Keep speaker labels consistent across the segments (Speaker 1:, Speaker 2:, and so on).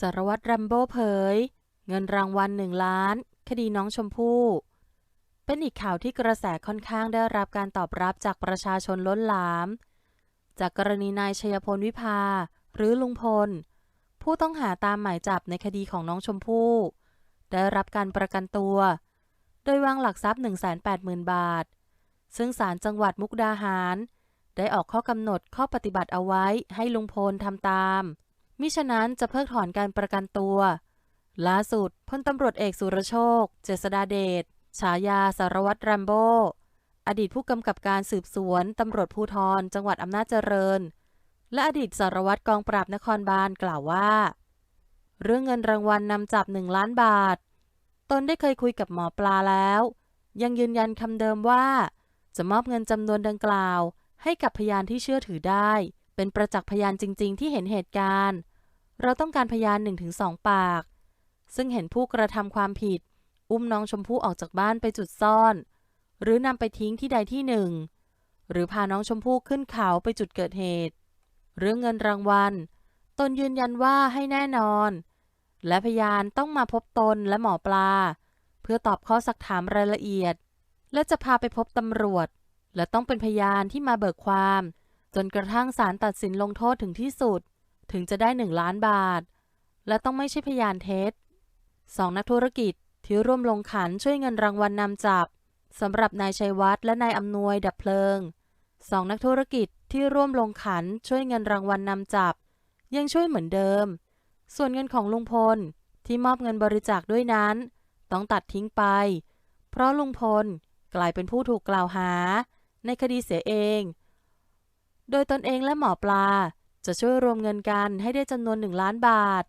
Speaker 1: สารวัตรแรมโบ้เผย เงินรางวัลหนึ่งล้าน คดีน้องชมพู่ เป็นอีกข่าวที่กระแสค่อนข้างได้รับการตอบรับจากประชาชนล้นหลาม จากกรณีนายชัยพลวิภา หรือลุงพล ผู้ต้องหาตามหมายจับในคดีของน้องชมพู่ ได้รับการประกันตัว โดยวางหลักทรัพย์ 180,000 บาท ซึ่งศาลจังหวัดมุกดาหาร ได้ออกข้อกำหนดข้อปฏิบัติเอาไว้ให้ลุงพลทำตาม มิฉะนั้นจะเพิกถอนการประกันตัว ล่าสุดพลตำรวจเอกสุรโชค เจษดาเดช ฉายาสารวัตรแรมโบ้อดีตผู้กำกับการสืบสวนตำรวจภูธรจังหวัดอำนาจเจริญ และอดีตสารวัตรกองปราบนครบาลกล่าวว่า เรื่องเงินรางวัลนำจับหนึ่งล้านบาท ตนได้เคยคุยกับหมอปลาแล้ว ยังยืนยันคำเดิมว่า จะมอบเงินจำนวนดังกล่าว ให้กับพยานที่เชื่อถือได้ เป็นประจักษ์พยานจริง ๆ ที่เห็นเหตุการณ์ เราต้องการพยาน1-2 ปาก ซึ่งเห็นผู้กระทำความผิด อุ้มน้องชมพู่ออกจากบ้านไปจุดซ่อน หรือนำไปทิ้งที่ใดที่หนึ่ง หรือพาน้องชมพู่ขึ้นเขาไปจุดเกิดเหตุ เรื่องเงินรางวัล ตนยืนยันว่าให้แน่นอน และพยานต้องมาพบตนและหมอปลา เพื่อตอบข้อสักถามรายละเอียด และจะพาไปพบตำรวจ และต้องเป็นพยานที่มาเบิกความ จนกระทั่งศาลตัดสินลงโทษถึงที่สุด ถึงจะได้หนึ่งล้านบาท และต้องไม่ใช่พยานเท็จสองนักธุรกิจที่ร่วมลงขันช่วยเงินรางวัลนนำจับสำหรับนายชัยวัฒน์และนายอำนวยดับเพลิงสองนักธุรกิจที่ร่วมลงขันช่วยเงินรางวัลนนำจับ ยังช่วยเหมือนเดิม ส่วนเงินของลุงพลที่มอบเงินบริจาคด้วยนั้น ต้องตัดทิ้งไป เพราะลุงพลกลายเป็นผู้ถูกกล่าวหา ในคดีเสียเอง โดยตนเองและหมอปลา จะช่วยรวมเงินกันให้ได้จำนวนหนึ่งล้านบาท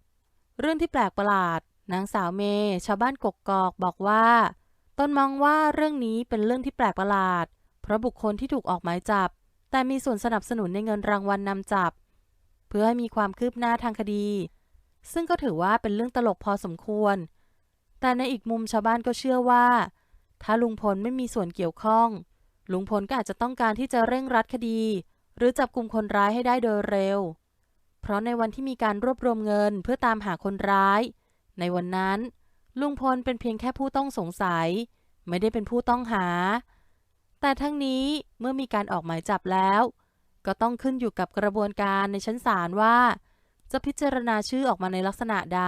Speaker 1: เรื่องที่แปลกประหลาดนางสาวเมย์ชาวบ้านกกกอกบอกว่าตนมองว่าเรื่องนี้เป็นเรื่องที่แปลกประหลาด เพราะบุคคลที่ถูกออกหมายจับ แต่มีส่วนสนับสนุนในเงินรางวัลนนำจับ เพื่อให้มีความคืบหน้าทางคดี ซึ่งก็ถือว่าเป็นเรื่องตลกพอสมควร แต่ในอีกมุมชาวบ้านก็เชื่อว่า ถ้าลุงพลไม่มีส่วนเกี่ยวข้อง ลุงพลก็อาจจะต้องการที่จะเร่งรัดคดี หรือจับกลุ่มคนร้ายให้ได้โดยเร็ว เพราะในวันที่มีการรวบรวมเงินเพื่อตามหาคนร้าย ในวันนั้น ลุงพลเป็นเพียงแค่ผู้ต้องสงสัย ไม่ได้เป็นผู้ต้องหา แต่ทั้งนี้เมื่อมีการออกหมายจับแล้ว ก็ต้องขึ้นอยู่กับกระบวนการในชั้นศาลว่า จะพิจารณาชื่อออกมาในลักษณะใด